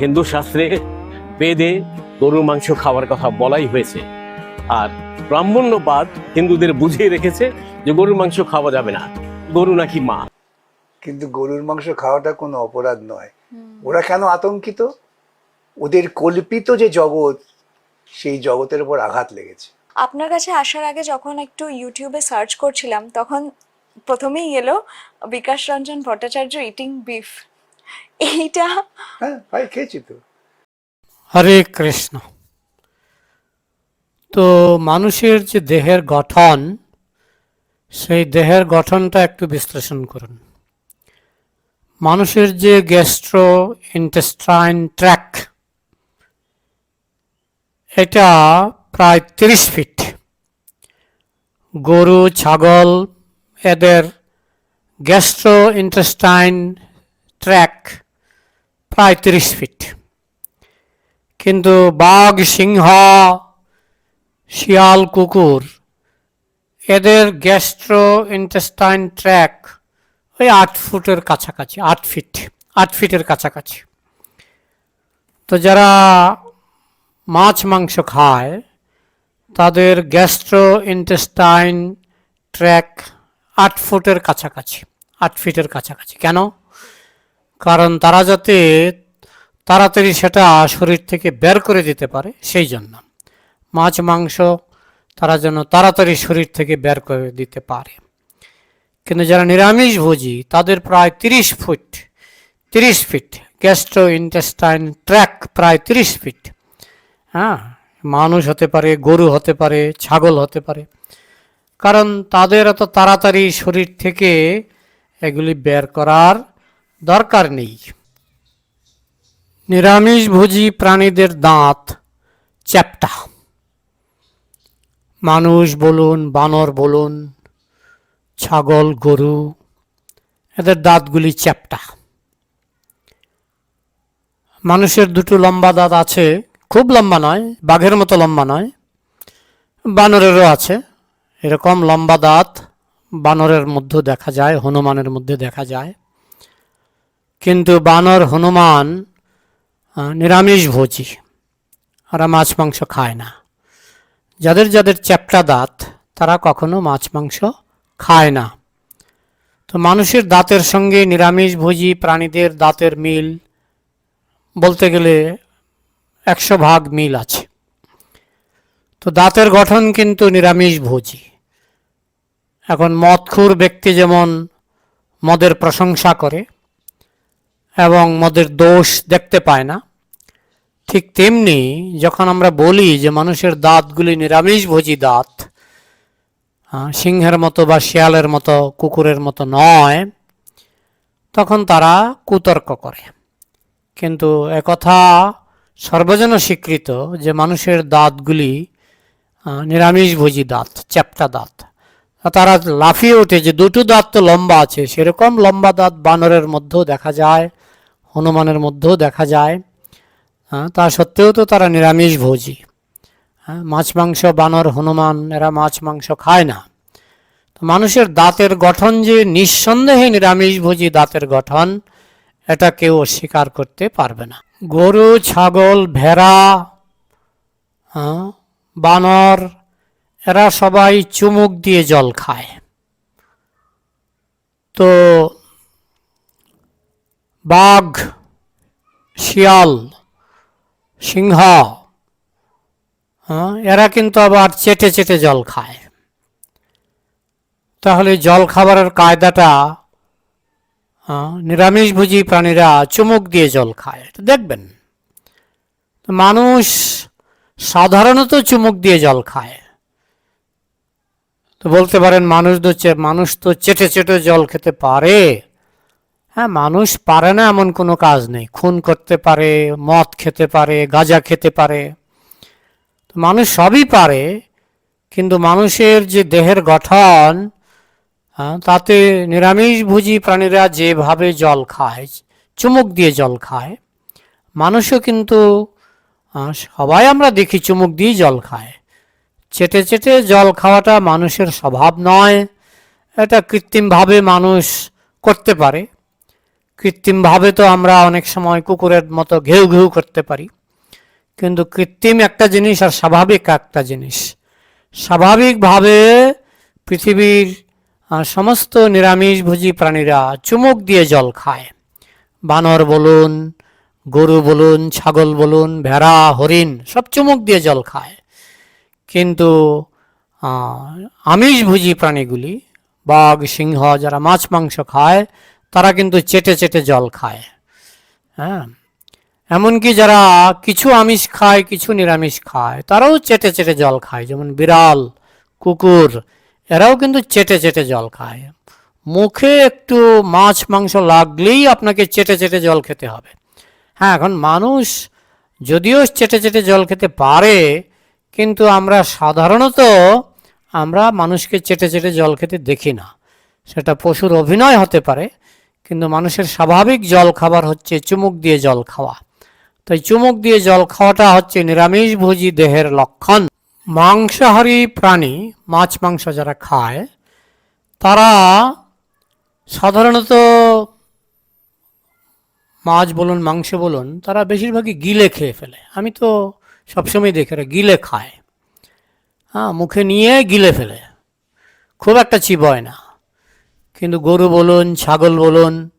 হিন্দু শাস্ত্রে বেদে গরুর মাংস খাওয়ার কথা বলাই হয়েছে। আর ব্রাহ্মণ্যবাদ হিন্দুদের বুঝিয়ে রেখেছে যে গরুর মাংস খাওয়া যাবে না। গরু নাকি মা। কিন্তু গরুর মাংস খাওয়াটা কোনো অপরাধ নয়। ওরা কেন আতঙ্কিত? ওদের কল্পিত যে জগৎ সেই জগতের উপর আঘাত লেগেছে। আপনার কাছে আসার আগে যখন একটু ইউটিউবে সার্চ করছিলাম তখন প্রথমেই এলো বিকাশ রঞ্জন ভট্টাচার্য ইটিং বিফ এইটা হ্যাঁ ভাই খেয়েছি তো। হরে কৃষ্ণ। তো মানুষের যে দেহের গঠন সেই দেহের গঠনটা একটু বিশ্লেষণ করুন। মানুষের যে গ্যাস্ট্রো ইন্টেস্টাইন ট্র্যাক এটা প্রায় তিরিশ ফিট গরু ছাগল এদের গ্যাস্ট্রো ইন্টেস্টাইন ট্র্যাক প্রায় তিরিশ ফিট কিন্তু বাঘ, সিংহ, শিয়াল, কুকুর, এদের গ্যাস্ট্রো ইন্টেস্টাইন ট্র্যাক ওই আট ফুটের কাছাকাছি, আট ফিট আট ফিটের কাছাকাছি। তো যারা মাছ, মাংস খায়, তাদের গ্যাস্ট্রো ইন্টেস্টাইন ট্র্যাক আট ফুটের কাছাকাছি, আট ফিটের কাছাকাছি। কেন? কারণ তারা যাতে তাড়াতাড়ি সেটা শরীর থেকে বের করে দিতে পারে, সেই জন্য। মাছ, মাংস তারা যেন তাড়াতাড়ি শরীর থেকে বের করে দিতে পারে। কিন্তু যারা নিরামিষ ভোজী, তাদের প্রায় তিরিশ ফুট, তিরিশ ফিট গ্যাস্ট্রো ইন্টেস্টাইন ট্র্যাক প্রায় তিরিশ ফিট। হ্যাঁ মানুষ হতে পারে, গরু হতে পারে, ছাগল হতে পারে। কারণ তাদের এত তাড়াতাড়ি শরীর থেকে এগুলি বের করার দরকার নেই। নিরামিষভোজী প্রাণীদের দাঁত, চ্যাপ্টা। মানুষ বলুন, বানর বলুন, ছাগল, গরু, এদের দাঁতগুলি চ্যাপ্টা। মানুষের দুটো লম্বা দাঁত আছে, খুব লম্বা নয়, বাঘের মতো লম্বা নয়, বানরেরও আছে। এরকম লম্বা দাঁত বানরের মধ্যে দেখা যায়, হনুমানের মধ্যে দেখা যায়। কিন্তু বানর, হনুমান নিরামিষ ভোজী ওরা মাছ মাংস খায় না। যাদের যাদের চ্যাপ্টা দাঁত, তারা কখনো মাছ মাংস খায় না। তো মানুষের দাঁতের সঙ্গে নিরামিষ ভোজী, প্রাণীদের দাঁতের মিল বলতে গেলে একশো ভাগ মিল আছে। তো দাঁতের গঠন কিন্তু নিরামিষ ভোজী। এখন মদখুর ব্যক্তি যেমন মদের প্রশংসা করে এবং মদের দোষ দেখতে পায় না। ঠিক তেমনি যখন আমরা বলি যে মানুষের দাঁতগুলি নিরামিষভোজী দাঁত সিংহের মতো বা শিয়ালের মতো, কুকুরের মতো নয়, তখন তারা কুতর্ক করে। কিন্তু একথা সর্বজন স্বীকৃত যে মানুষের দাঁতগুলি নিরামিষভোজী দাঁত, চ্যাপ্টা দাঁত। তারা লাফিয়ে ওঠে যে দুটো দাঁত তো লম্বা আছে, সেরকম লম্বা দাঁত বানরের মধ্যেও দেখা যায়। হনুমানের মধ্যেও দেখা যায়। তা সত্ত্বেও তো তারা নিরামিষ ভোজী। মাছ, মাংস, বানর, হনুমান, এরা মাছ, মাংস খায় না। তো মানুষের দাঁতের গঠন যে নিঃসন্দেহে নিরামিষ ভোজী দাঁতের গঠন, এটা কেউ অস্বীকার করতে পারবে না। গরু, ছাগল, ভেড়া বানর, এরা সবাই চুমুক দিয়ে জল খায়। তো বাঘ শিয়াল সিংহ হ্যাঁ, এরা কিন্তু আবার চেটে চেটে জল খায়। তাহলে জল খাবারের কায়দাটা হ্যাঁ, নিরামিষভোজী প্রাণীরা চুমুক দিয়ে জল খায় দেখবেন। মানুষ সাধারণত চুমুক দিয়ে জল খায়। তো বলতে পারেন মানুষ তো মানুষ তো চেটে চেটে জল খেতে পারে। হ্যাঁ মানুষ পারে না এমন কোনো কাজ নেই। খুন করতে পারে মদ খেতে পারে গাঁজা খেতে পারে। মানুষ সবই পারে কিন্তু মানুষের যে দেহের গঠন হ্যাঁ, তাতে নিরামিষভোজী প্রাণীরা যেভাবে জল খায় চুমুক দিয়ে জল খায় মানুষও কিন্তু সবাই আমরা দেখি চুমুক দিয়ে জল খায়। চেটে চেটে জল খাওয়াটা মানুষের স্বভাব নয় এটা কৃত্রিমভাবে মানুষ করতে পারে। কৃত্রিমভাবে তো আমরা অনেক সময় কুকুরের মতো ঘেউ ঘেউ করতে পারি। কিন্তু কৃত্রিম একটা জিনিস আর স্বাভাবিক একটা জিনিস। স্বাভাবিকভাবে পৃথিবীর সমস্ত নিরামিষভোজী প্রাণীরা চুমুক দিয়ে জল খায়। বানর বলুন, গরু বলুন, ছাগল বলুন, ভেড়া, হরিণ সব চুমুক দিয়ে জল খায়। কিন্তু আমিষভোজী প্রাণীগুলি, বাঘ, সিংহ যারা মাছ, মাংস খায় তারা কিন্তু চেটে চেটে জল খায়। হ্যাঁ? এমনকি যারা কিছু আমিষ খায়, কিছু নিরামিষ খায়, তারাও চেটে চেটে জল খায়। যেমন বিড়াল, কুকুর, এরাও কিন্তু চেটে চেটে জল খায়। মুখে একটু মাছ, মাংস লাগলেই আপনাকে চেটে চেটে জল খেতে হবে। হ্যাঁ এখন মানুষ যদিও চেটে চেটে জল খেতে পারে, কিন্তু আমরা সাধারণত আমরা মানুষকে চেটে চেটে জল খেতে দেখি না। সেটা পশুর অভিনয় হতে পারে কিন্তু মানুষের স্বাভাবিক জল খাবার হচ্ছে চুমুক দিয়ে জল খাওয়া। তাই চুমুক দিয়ে জল খাওয়াটা হচ্ছে নিরামিষভোজী দেহের লক্ষণ। মাংসাহারী প্রাণী, মাছ মাংস যারা খায়, তারা সাধারণত মাছ বলুন, মাংস বলুন, তারা বেশিরভাগই গিলে খেয়ে ফেলে। আমি তো সবসময় দেখে গিলে খায়। হ্যাঁ মুখে নিয়ে গিলে ফেলে। খুব একটা চিবয় না। কিন্তু গরু বলুন, ছাগল বলুন,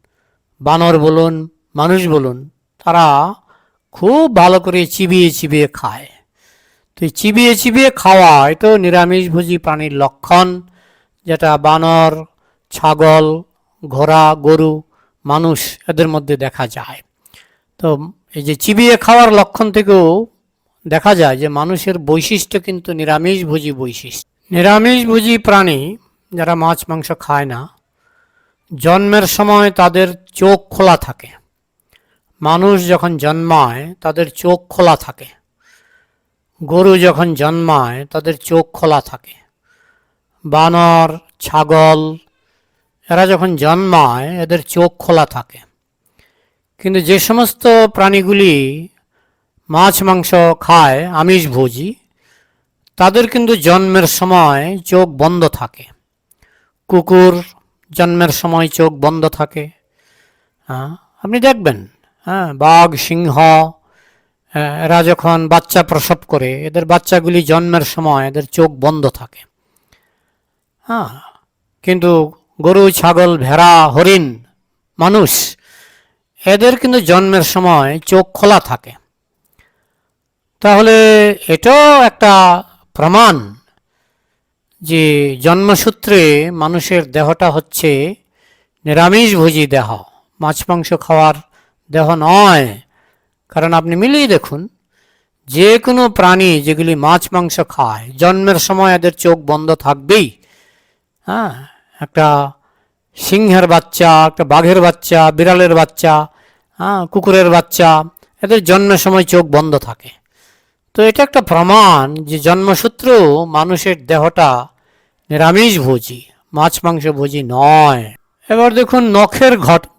বানর বলুন, মানুষ বলুন, তারা খুব ভালো করে চিবিয়ে চিবিয়ে খায়। তো চিবিয়ে চিবিয়ে খাওয়া এটা নিরামিষভোজী প্রাণীর লক্ষণ, যেটা বানর, ছাগল, ঘোড়া, গরু, মানুষ এদের মধ্যে দেখা যায়। তো এই যে চিবিয়ে খাওয়ার লক্ষণ থেকেও দেখা যায় যে মানুষের বৈশিষ্ট্য কিন্তু নিরামিষভোজী বৈশিষ্ট্য। নিরামিষভোজী প্রাণী যারা মাছ, মাংস খায় না জন্মের সময় তাদের চোখ খোলা থাকে। মানুষ যখন জন্মায়, তাদের চোখ খোলা থাকে। গরু যখন জন্মায়, তাদের চোখ খোলা থাকে। বানর, ছাগল, এরা যখন জন্মায়, এদের চোখ খোলা থাকে। কিন্তু যে সমস্ত প্রাণীগুলি মাছ, মাংস খায় আমিষভোজী তাদের কিন্তু জন্মের সময় চোখ বন্ধ থাকে। কুকুর জন্মের সময় চোখ বন্ধ থাকে। হ্যাঁ আপনি দেখবেন হ্যাঁ বাঘ, সিংহ এরা যখন বাচ্চা প্রসব করে, এদের বাচ্চাগুলি জন্মের সময় এদের চোখ বন্ধ থাকে। হ্যাঁ কিন্তু গরু, ছাগল, ভেড়া, হরিণ, মানুষ, এদের কিন্তু জন্মের সময় চোখ খোলা থাকে। তাহলে এটাও একটা প্রমাণ যে জন্মসূত্রে মানুষের দেহটা হচ্ছে নিরামিষভোজী দেহ, মাছ, মাংস খাওয়ার দেহ নয়। কারণ আপনি মিলিয়ে দেখুন, যে কোনো প্রাণী যেগুলি মাছ, মাংস খায়, জন্মের সময় এদের চোখ বন্ধ থাকবেই। হ্যাঁ একটা সিংহের বাচ্চা, একটা বাঘের বাচ্চা, বিড়ালের বাচ্চা হ্যাঁ কুকুরের বাচ্চা, এদের জন্মের সময় চোখ বন্ধ থাকে। তো এটা একটা প্রমাণ যে জন্মসূত্র মানুষের দেহটা নিরামিষভোজী মাছ মাংস ভোজী নয়। এবার দেখুন নখের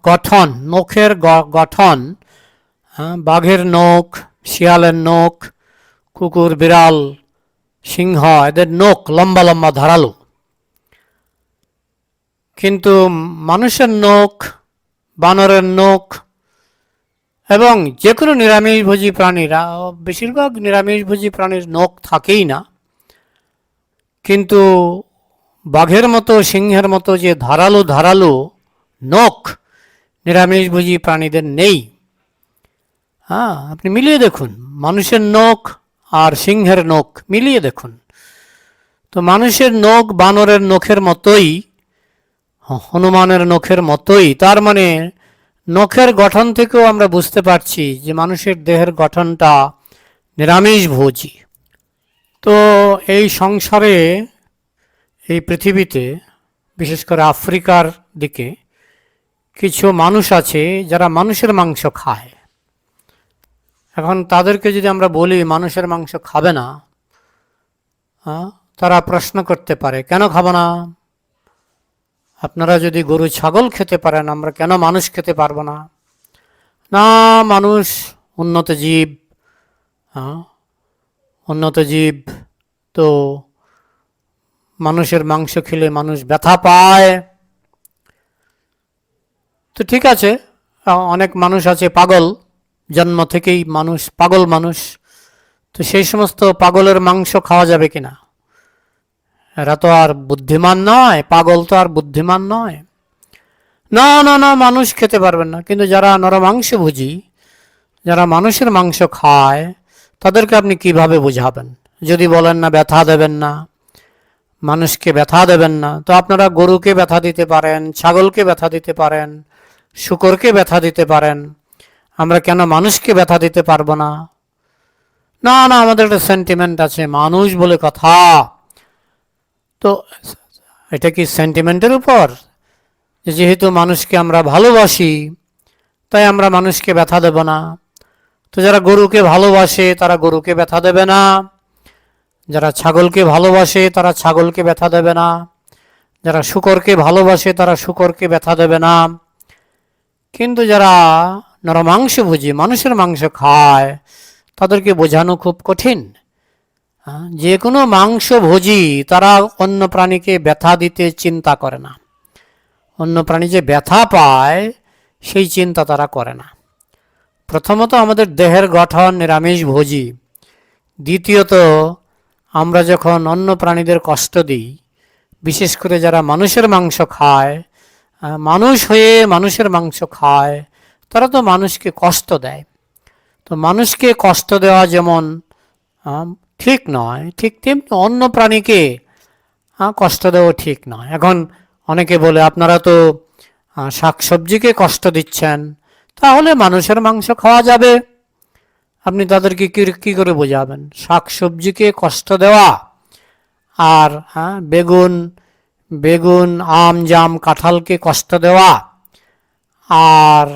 গঠন নখের গঠন হ্যাঁ, বাঘের নখ শিয়ালের নখ কুকুর বিড়াল সিংহ এদের নখ লম্বা লম্বা ধারালো। কিন্তু মানুষের নখ বানরের নখ এবং যে কোনো নিরামিষভোজী প্রাণীরা বেশিরভাগ নিরামিষভোজী প্রাণীর নখ থাকেই না। কিন্তু বাঘের মতো, সিংহের মতো যে ধারালো ধারালো নখ নিরামিষভোজী প্রাণীদের নেই। হ্যাঁ আপনি মিলিয়ে দেখুন, মানুষের নখ আর সিংহের নখ, মিলিয়ে দেখুন। তো মানুষের নখ বানরের নখের মতোই, হনুমানের নখের মতোই, তার মানে নখের গঠন থেকেও আমরা বুঝতে পারছি যে মানুষের দেহের গঠনটা নিরামিষ নিরামিষভোজী তো এই সংসারে এই পৃথিবীতে, বিশেষ করে আফ্রিকার দিকে, কিছু মানুষ আছে যারা মানুষের মাংস খায়। এখন তাদেরকে যদি আমরা বলি মানুষের মাংস খাবে না তারা প্রশ্ন করতে পারে, কেন খাব না? আপনারা যদি গরু, ছাগল খেতে পারেন, আমরা কেন মানুষ খেতে পারব না? না, মানুষ উন্নত জীব হ্যাঁ উন্নত জীব তো মানুষের মাংস খেলে মানুষ ব্যথা পায়। তো ঠিক আছে, অনেক মানুষ আছে পাগল, জন্ম থেকেই মানুষ পাগল মানুষ। তো সেই সমস্ত পাগলের মাংস খাওয়া যাবে কিনা? এরা তো আর বুদ্ধিমান নয়, পাগল তো আর বুদ্ধিমান নয়। না না না, মানুষ খেতে পারবেন না। কিন্তু যারা নরমাংস ভুজি, যারা মানুষের মাংস খায়, তাদেরকে আপনি কীভাবে বুঝাবেন? যদি বলেন না, ব্যথা দেবেন না। মানুষকে ব্যথা দেবেন না। তো আপনারা গরুকে ব্যথা দিতে পারেন, ছাগলকে ব্যথা দিতে পারেন, শুকরকে ব্যথা দিতে পারেন। আমরা কেন মানুষকে ব্যথা দিতে পারব না? না না, আমাদের একটা সেন্টিমেন্ট আছে, মানুষ বলে কথা। তো এটা কি সেন্টিমেন্টের উপর? যেহেতু মানুষকে আমরা ভালোবাসি, তাই আমরা মানুষকে ব্যথা দেব না। তো যারা গরুকে ভালোবাসে, তারা গরুকে ব্যথা দেবে না। যারা ছাগলকে ভালোবাসে তারা ছাগলকে ব্যথা দেবে না। যারা শুকরকে ভালোবাসে তারা শুকরকে ব্যথা দেবে না। কিন্তু যারা নরমাংস ভুজি, মানুষের মাংস খায়, তাদেরকে বোঝানো খুব কঠিন। যে কোনো মাংস ভোজি তারা অন্য প্রাণীকে ব্যথা দিতে চিন্তা করে না। অন্য প্রাণী যে ব্যথা পায়, সেই চিন্তা তারা করে না। প্রথমত আমাদের দেহের গঠন নিরামিষ ভোজি। দ্বিতীয়ত আমরা যখন অন্য প্রাণীদের কষ্ট দিই, বিশেষ করে যারা মানুষের মাংস খায় মানুষ হয়ে মানুষের মাংস খায়, তারা তো মানুষকে কষ্ট দেয়। তো মানুষকে কষ্ট দেওয়া যেমন ঠিক নয়, ঠিক তেমনি অন্য প্রাণীকে কষ্ট দেওয়া ঠিক নয়। এখন অনেকে বলে, আপনারা তো শাকসবজিকে কষ্ট দিচ্ছেন, তাহলে মানুষের মাংস খাওয়া যাবে। আপনি তাদেরকে কি করে বোঝাবেন? শাক সবজিকে কষ্ট দেওয়া আর হ্যাঁ বেগুন বেগুন, আম, জাম, কাঁঠালকে কষ্ট দেওয়া আর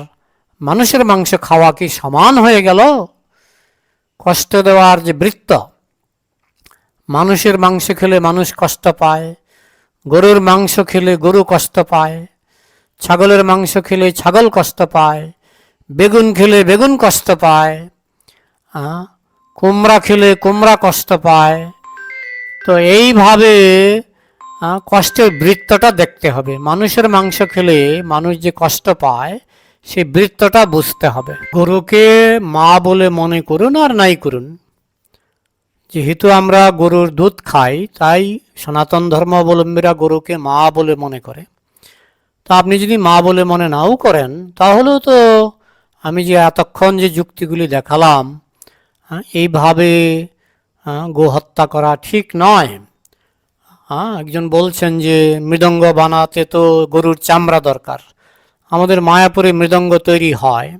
মানুষের মাংস খাওয়া কি সমান হয়ে গেল? কষ্ট দেওয়ার যে বৃত্ত, মানুষের মাংস খেলে মানুষ কষ্ট পায়, গরুর মাংস খেলে গরু কষ্ট পায়, ছাগলের মাংস খেলে ছাগল কষ্ট পায়, বেগুন খেলে বেগুন কষ্ট পায় আহ, কুমড়া খেলে কুমড়া কষ্ট পায়। তো এইভাবে কষ্টের বৃত্তটা দেখতে হবে। মানুষের মাংস খেলে মানুষ যে কষ্ট পায় সেই বৃত্তটা বুঝতে হবে। গরুকে মা বলে মনে করুন আর নাই করুন। যেহেতু আমরা গরুর দুধ খাই তাই সনাতন ধর্মাবলম্বীরা গরুকে মা বলে মনে করে। তো আপনি যদি মা বলে মনে নাও করেন তাহলেও তো আমি যে এতক্ষণ যে যুক্তিগুলি দেখালাম হ্যাঁ, এইভাবে হ্যাঁ, গো হত্যা করা ঠিক নয়। হ্যাঁ একজন বলছেন যে মৃদঙ্গ বানাতে তো গরুর চামড়া দরকার। আমাদের মায়াপুরে মৃদঙ্গ তৈরি হয়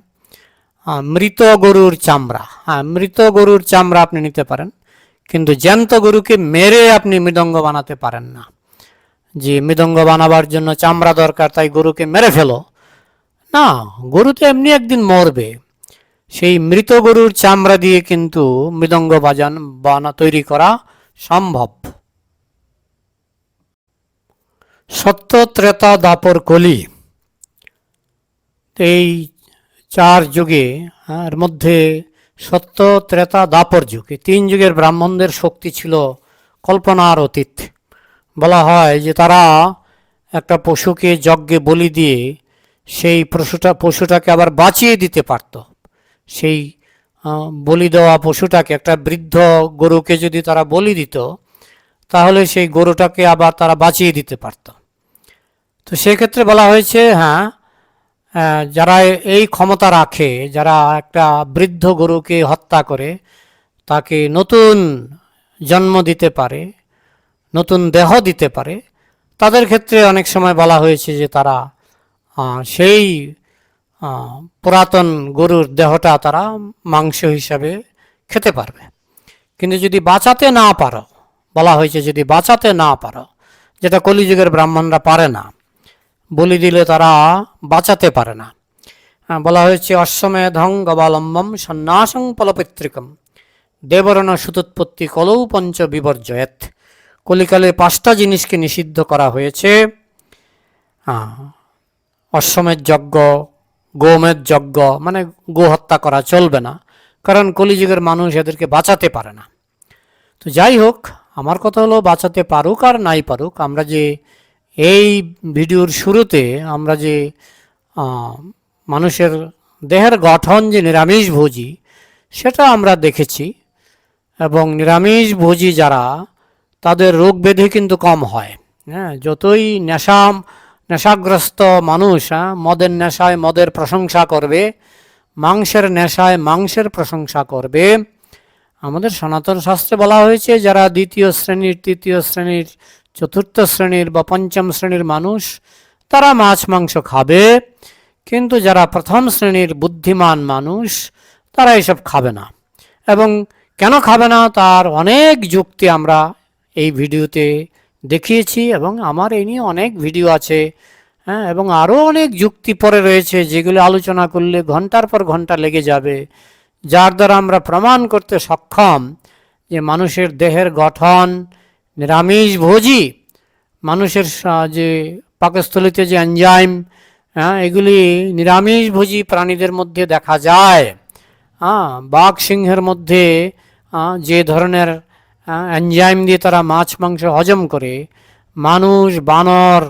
আহ, মৃত গরুর চামড়া। হ্যাঁ মৃত গরুর চামড়া আপনি নিতে পারেন কিন্তু জ্যান্ত গরুকে মেরে আপনি মৃদঙ্গ বানাতে পারেন না। যে মৃদঙ্গ বানাবার জন্য চামড়া দরকার তাই গরুকে মেরে ফেলো। না গরু তো এমনি একদিন মরবে। সেই মৃত গরুর চামড়া দিয়ে কিন্তু মৃদঙ্গ বাজান, বানা তৈরি করা সম্ভব। সত্য ত্রেতা দাপর কলি। এই চার যুগে, এর মধ্যে সত্য ত্রেতা দাপর যুগ। তিন যুগের ব্রাহ্মণদের শক্তি ছিল কল্পনার অতীত। বলা হয় যে তারা একটা পশুকে যজ্ঞে বলি দিয়ে সেই পশুটা, পশুটাকে আবার বাঁচিয়ে দিতে পারত। সেই বলি দেওয়া পশুটাকে, একটা বৃদ্ধ গরুকে যদি তারা বলি দিত, তাহলে সেই গরুটাকে আবার তারা বাঁচিয়ে দিতে পারত। তো সেক্ষেত্রে বলা হয়েছে হ্যাঁ যারা এই ক্ষমতা রাখে, যারা একটা বৃদ্ধ গরুকে হত্যা করে, তাকে নতুন জন্ম দিতে পারে, নতুন দেহ দিতে পারে, তাদের ক্ষেত্রে অনেক সময় বলা হয়েছে যে তারা সেই পুরাতন গরুর দেহটা তারা মাংস হিসাবে খেতে পারবে। কিন্তু যদি বাঁচাতে না পারো বলা হয়েছে যদি বাঁচাতে না পারো যেটা কলিযুগের ব্রাহ্মণরা পারে না বলি দিলে তারা বাঁচাতে পারে না। বলা হয়েছে অশ্বমে অশ্বমেধং গবালম্বম সন্ন্যাসং ফলপিত্রিকম দেবরণ সুতোৎপত্তি কলৌ পঞ্চ বিবর্জয়েত কলিকালে পাঁচটা জিনিসকে নিষিদ্ধ করা হয়েছে। আহ, অশ্বমেধ যজ্ঞ গোমেধ যজ্ঞ মানে গো হত্যা করা চলবে না, কারণ কলিযুগের মানুষ এদেরকে বাঁচাতে পারে না। তো যাই হোক, আমার কথা হলো বাঁচাতে পারুক আর নাই পারুক, আমরা যে এই ভিডিওর শুরুতে আমরা যে মানুষের দেহের গঠন যে নিরামিষভোজী সেটা আমরা দেখেছি, এবং নিরামিষভোজী যারা, তাদের রোগ ব্যাধি কিন্তু কম হয়। হ্যাঁ যতই নেশা নেশাগ্রস্ত মানুষ মদের নেশায় মদের প্রশংসা করবে, মাংসের নেশায় মাংসের প্রশংসা করবে। আমাদের সনাতন শাস্ত্রে বলা হয়েছে, যারা দ্বিতীয় শ্রেণির, তৃতীয় শ্রেণির, চতুর্থ শ্রেণির বা পঞ্চম শ্রেণির মানুষ, তারা মাছ, মাংস খাবে। কিন্তু যারা প্রথম শ্রেণির বুদ্ধিমান মানুষ, তারা এসব খাবে না। এবং কেন খাবে না, তার অনেক যুক্তি আমরা এই ভিডিওতে দেখিয়েছি এবং আমার এই নিয়ে অনেক ভিডিও আছে। হ্যাঁ এবং আরও অনেক যুক্তি পরে রয়েছে যেগুলো আলোচনা করলে ঘণ্টার পর ঘণ্টা লেগে যাবে, যার দ্বারা আমরা প্রমাণ করতে সক্ষম যে মানুষের দেহের গঠন নিরামিষ ভোজী, মানুষের যে পাকস্থলিতে যে এনজাইম হ্যাঁ এগুলি নিরামিষ ভোজী প্রাণীদের মধ্যে দেখা যায়। হ্যাঁ বাঘ সিংহের মধ্যে যে ধরনের এনজাইম দিয়ে তারা মাছ, মাংস হজম করে, মানুষ, বানর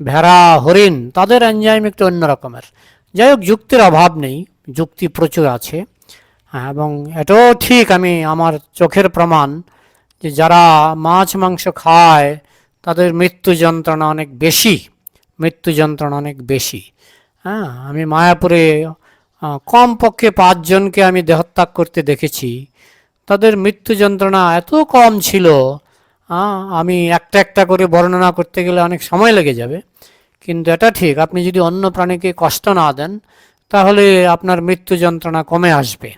ভেড়া, হরিণ, তাদের এনজাইম একটু অন্য রকমের। যাই হোক, যুক্তির অভাব নেই, যুক্তি প্রচুর আছে এবং এটাও ঠিক আমি আমার চোখের প্রমাণ যে যারা মাছ, মাংস খায়, তাদের মৃত্যু যন্ত্রণা অনেক বেশি, মৃত্যু যন্ত্রণা অনেক বেশি। হ্যাঁ আমি মায়াপুরে কমপক্ষে পাঁচজনকে আমি দেহত্যাগ করতে দেখেছি। তাদের মৃত্যু যন্ত্রণা এত কম ছিল আমি একটা একটা করে বর্ণনা করতে গেলে অনেক সময় লেগে যাবে। কিন্তু এটা ঠিক, আপনি যদি অন্য প্রাণীকে কষ্ট না দেন, তাহলে আপনার মৃত্যু যন্ত্রণা কমে আসবে।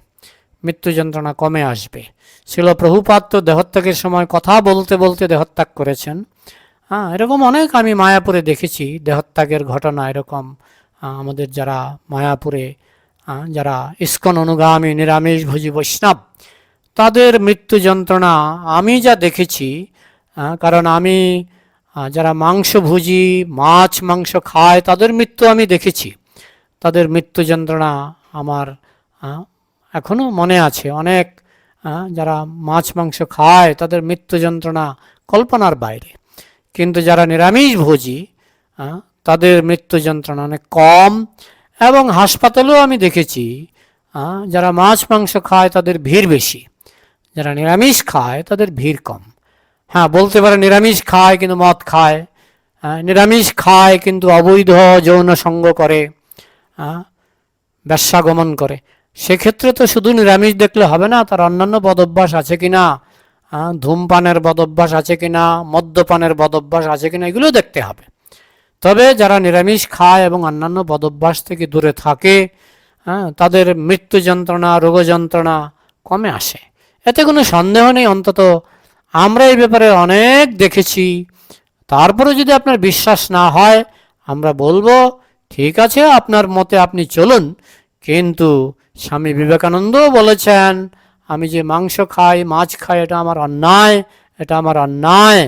মৃত্যু যন্ত্রণা কমে আসবে। ছিল প্রভুপাত তো দেহত্যাগের সময় কথা বলতে বলতে দেহত্যাগ করেছেন। হ্যাঁ এরকম অনেক আমি মায়াপুরে দেখেছি, দেহত্যাগের ঘটনা এরকম। আমাদের যারা মায়াপুরে যারা ইস্কন অনুগামী নিরামিষ ভোজী বৈষ্ণব তাদের মৃত্যু যন্ত্রণা আমি যা দেখেছি কারণ আমি যারা মাংসভোজী মাছ মাংস খায় তাদের মৃত্যু আমি দেখেছি। তাদের মৃত্যু যন্ত্রণা আমার আহ, এখনও মনে আছে। অনেক যারা মাছ মাংস খায় তাদের মৃত্যু যন্ত্রণা কল্পনার বাইরে। কিন্তু যারা নিরামিষ ভোজী তাদের মৃত্যু যন্ত্রণা অনেক কম। এবং হাসপাতালেও আমি দেখেছি যারা মাছ মাংস খায় তাদের ভিড় বেশি। যারা নিরামিষ খায় তাদের ভিড় কম। হ্যাঁ বলতে পারে নিরামিষ খায় কিন্তু মদ খায়। নিরামিষ খায় কিন্তু অবৈধ যৌন সঙ্গ করে ব্যবসাগমন করে। সেক্ষেত্রে তো শুধু নিরামিষ দেখলে হবে না তার অন্যান্য বদভ্যাস আছে কিনা? আহ, ধূমপানের বদভ্যাস আছে কি না মদ্যপানের বদভ্যাস আছে কি না এগুলো দেখতে হবে। তবে যারা নিরামিষ খায় এবং অন্যান্য বদভ্যাস থেকে দূরে থাকে তাদের মৃত্যু যন্ত্রণা রোগ যন্ত্রণা কমে আসে। এতে কোনো সন্দেহ নেই, অন্তত আমরা এই ব্যাপারে অনেক দেখেছি। তারপরে যদি আপনার বিশ্বাস না হয়, আমরা বলব, ঠিক আছে, আপনার মতে আপনি চলুন। কিন্তু স্বামী বিবেকানন্দও বলেছেন, আমি যে মাংস খাই, মাছ খাই, এটা আমার অন্যায়, এটা আমার অন্যায়।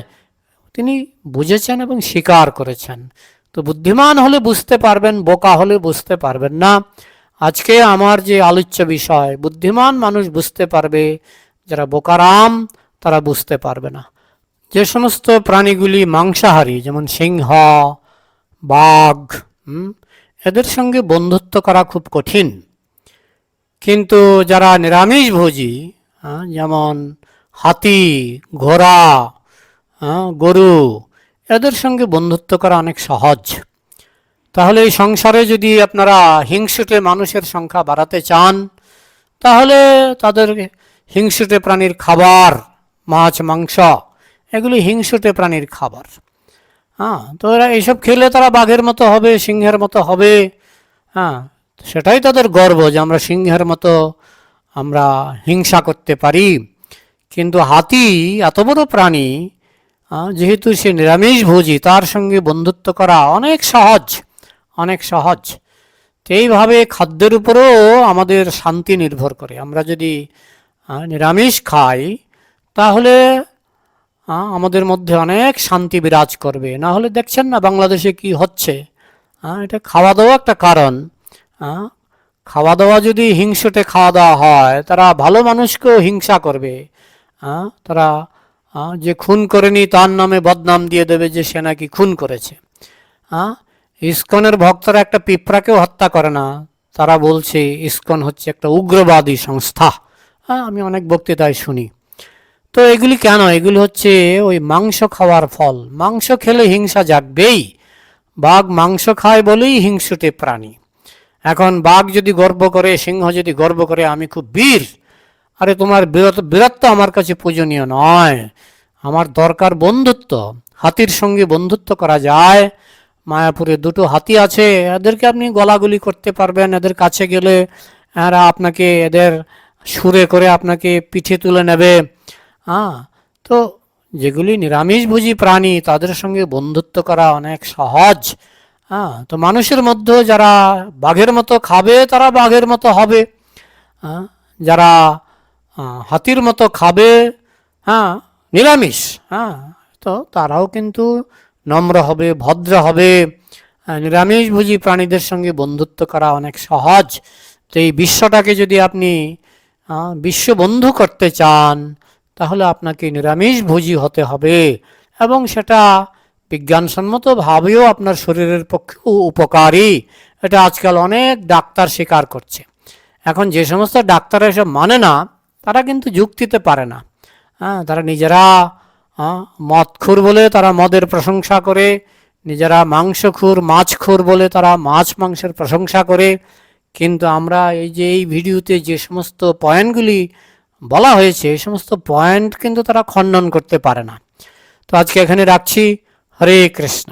তিনি বুঝেছেন এবং স্বীকার করেছেন। তো বুদ্ধিমান হলে বুঝতে পারবেন, বোকা হলে বুঝতে পারবেন না। আজকে আমার যে আলোচ্য বিষয়, বুদ্ধিমান মানুষ বুঝতে পারবে যারা বোকারাম, তারা বুঝতে পারবে না। যে সমস্ত প্রাণীগুলি মাংসাহারী, যেমন সিংহ, বাঘ এদের সঙ্গে বন্ধুত্ব করা খুব কঠিন। কিন্তু যারা নিরামিষ ভোজী যেমন হাতি, ঘোড়া গরু, এদের সঙ্গে বন্ধুত্ব করা অনেক সহজ। তাহলে এই সংসারে যদি আপনারা হিংসুটে মানুষের সংখ্যা বাড়াতে চান, তাহলে তাদের হিংসুটে প্রাণীর খাবার, মাছ, মাংস, এগুলি হিংসুটে প্রাণীর খাবার। হ্যাঁ তো এরা এইসব খেলে তারা বাঘের মতো হবে, সিংহের মতো হবে হ্যাঁ সেটাই তাদের গর্ব যে আমরা সিংহের মতো আমরা হিংসা করতে পারি। কিন্তু হাতি এত বড় প্রাণী যেহেতু সে নিরামিষ ভোজী, তার সঙ্গে বন্ধুত্ব করা অনেক সহজ অনেক সহজ। তো এইভাবে খাদ্যের উপরেও আমাদের শান্তি নির্ভর করে। আমরা যদি নিরামিষ খাই, তাহলে আমাদের মধ্যে অনেক শান্তি বিরাজ করবে। না হলে দেখছেন না বাংলাদেশে কি হচ্ছে। এটা খাওয়া দাওয়া একটা কারণ। খাওয়া দাওয়া যদি হিংসুটে খাওয়া দাওয়া হয়, তারা ভালো মানুষকেও হিংসা করবে। তারা যে খুন করেনি তার নামে বদনাম দিয়ে দেবে যে সে নাকি খুন করেছে। ইসকনের ভক্তরা একটা পিঁপড়াকেও হত্যা করে না। তারা বলছে, ইস্কন হচ্ছে একটা উগ্রবাদী সংস্থা। হ্যাঁ আমি অনেক বক্তৃতায় শুনি। তো এগুলি কেন? এগুলি হচ্ছে ওই মাংস খাওয়ার ফল। মাংস খেলে হিংসা জাগবেই। বাঘ মাংস খায় বলেই হিংসুটে প্রাণী। এখন বাঘ যদি গর্ব করে, সিংহ যদি গর্ব করে, আমি খুব বীর। আরে তোমার বীরত্ব বীরত্ব আমার কাছে পূজনীয় নয়। আমার দরকার বন্ধুত্ব। হাতির সঙ্গে বন্ধুত্ব করা যায়। মায়াপুরে দুটো হাতি আছে। এদেরকে আপনি গলাগুলি করতে পারবেন। এদের কাছে গেলে এরা আপনাকে এদের সুরে করে আপনাকে পিঠে তুলে নেবে। হ্যাঁ তো যেগুলি নিরামিষভোজী প্রাণী, তাদের সঙ্গে বন্ধুত্ব করা অনেক সহজ। হ্যাঁ তো মানুষের মধ্যে যারা বাঘের মতো খাবে, তারা বাঘের মতো হবে। হ্যাঁ যারা হাতির মতো খাবে হ্যাঁ নিরামিষ। হ্যাঁ তো তারাও কিন্তু নম্র হবে, ভদ্র হবে। নিরামিষভোজী প্রাণীদের সঙ্গে বন্ধুত্ব করা অনেক সহজ। তো এই বিশ্বটাকে যদি আপনি আহ, বিশ্ববন্ধু করতে চান তাহলে আপনাকে নিরামিষভোজী হতে হবে। এবং সেটা বিজ্ঞানসম্মতভাবেও আপনার শরীরের পক্ষে উপকারী। এটা আজকাল অনেক ডাক্তার স্বীকার করছে। এখন যে সমস্ত ডাক্তাররা এসব মানে না তারা কিন্তু যুক্তিতে পারে না। হ্যাঁ তারা নিজেরা হ্যাঁ, মদখোর বলে তারা মদের প্রশংসা করে নিজেরা মাংসখোর মাছখোর বলে তারা মাছ মাংসের প্রশংসা করে। কিন্তু আমরা এই যে এই ভিডিওতে যে সমস্ত পয়েন্টগুলি বলা হয়েছে, এই সমস্ত পয়েন্ট কিন্তু তারা খণ্ডন করতে পারে না। তো আজকে এখানে রাখছি। হরে কৃষ্ণ।